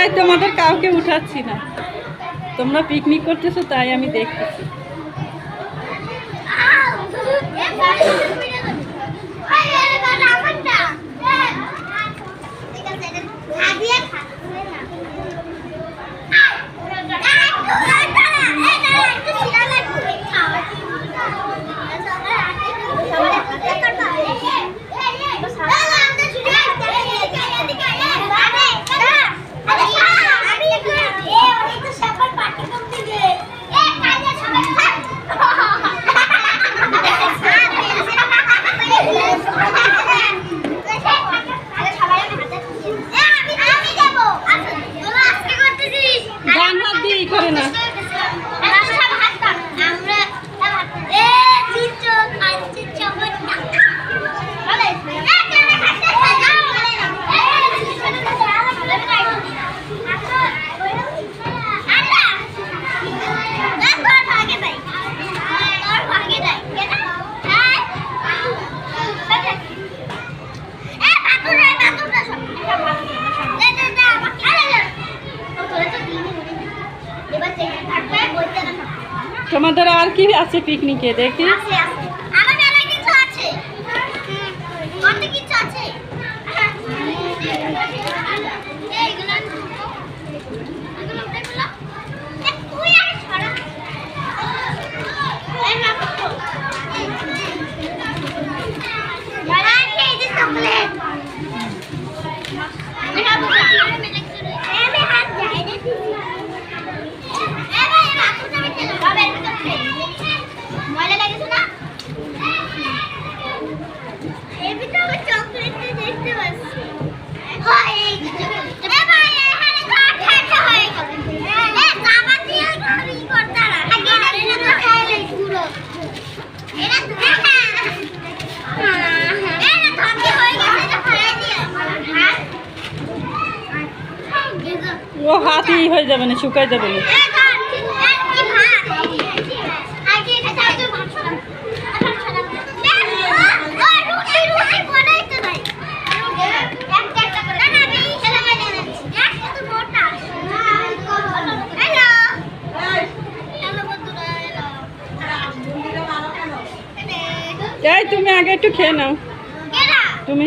এই তোমাদের কাউকে উঠাচ্ছি না। তোমরা পিকনিক করতেছো তাই আমি দেখতেছি। না তোমাদের আর কি আছে পিকনিকে দেখি? ও হাতই হয়ে যাবে না শুকাই যাবে না। এই তুমি আগে একটু খেয়ে নাও। তুমি?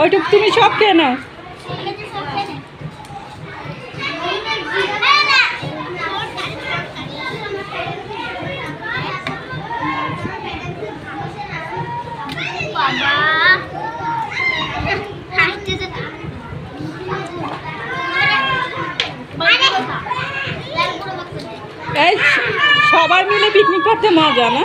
ওইটুক তুমি সব কেন নাও। সবাই মিলে পিকনিক করতে মজা না?